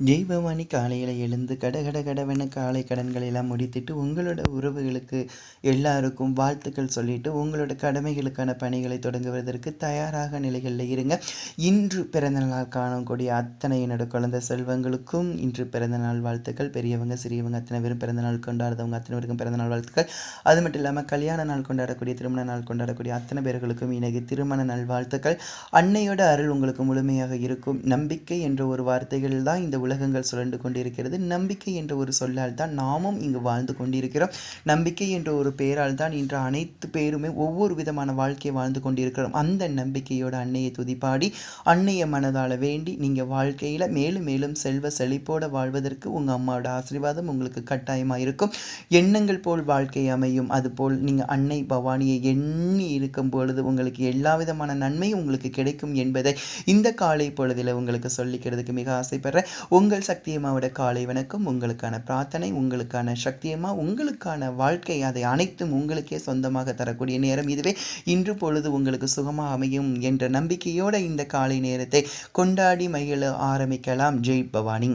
ஜெய்பவானி காலையில் எழுந்து கட கட கடவென காலை கடன்களை எல்லாம் முடித்துட்டு உங்களோட உறவுகளுக்கு எல்லாருக்கும் வாழ்த்துக்கள் சொல்லிட்டு உங்களோட கடமைகளுக்கான பணிகளை தொடங்குவதற்கு தயாராக நிலைகளில் இருங்க. இன்று பிறந்தநாள் காணக்கூடிய அத்தனை என்னோட குழந்தை செல்வங்களுக்கும் இன்று பிறந்தநாள் வாழ்த்துக்கள். பெரியவங்க சிறியவங்க அத்தனை பேரும் பிறந்தநாள் கொண்டாடுறவங்க அத்தனை பேருக்கும் பிறந்தநாள் வாழ்த்துக்கள். அது மட்டும் இல்லாமல் கல்யாண நாள் கொண்டாடக்கூடிய திருமண நாள் கொண்டாடக்கூடிய அத்தனை பேர்களுக்கும் எனக்கு திருமண நாள் வாழ்த்துக்கள். அன்னையோட அருள் உங்களுக்கு முழுமையாக இருக்கும். நம்பிக்கை என்ற ஒரு வார்த்தைகள் தான் இந்த உலகங்கள் சுழண்டு கொண்டிருக்கிறது. நம்பிக்கை என்ற ஒரு சொல்லால் தான் நாமும் இங்கு வாழ்ந்து கொண்டிருக்கிறோம். நம்பிக்கை என்ற ஒரு பெயரால் தான் இன்று அனைத்து பேருமே ஒவ்வொரு விதமான வாழ்க்கையை வாழ்ந்து கொண்டிருக்கிறோம். அந்த நம்பிக்கையோட அன்னையை துதிப்பாடி அன்னைய மனதால் வேண்டி நீங்கள் வாழ்க்கையில் மேலும் மேலும் செல்வ செழிப்போட வாழ்வதற்கு உங்கள் அம்மாவோட ஆசீர்வாதம் உங்களுக்கு கட்டாயமாக இருக்கும். எண்ணங்கள் போல் வாழ்க்கை அமையும். அதுபோல் நீங்கள் அன்னை பவானியை எண்ணி இருக்கும் பொழுது உங்களுக்கு எல்லா விதமான நன்மையும் உங்களுக்கு கிடைக்கும் என்பதை இந்த காலை பொழுதில் உங்களுக்கு சொல்லிக்கிறதுக்கு மிக ஆசைப்படுறேன். உங்கள் சக்தியம்மாவோட காலை வணக்கம். உங்களுக்கான பிரார்த்தனை உங்களுக்கான சக்தியம்மா உங்களுக்கான வாழ்க்கை அதை அனைத்தும் உங்களுக்கே சொந்தமாக தரக்கூடிய நேரம் இதுவே. இன்று பொழுது உங்களுக்கு சுகமாக அமையும் என்ற நம்பிக்கையோடு இந்த காலை நேரத்தை கொண்டாடி மகிழ ஆரம்பிக்கலாம். ஜெய் பவானி.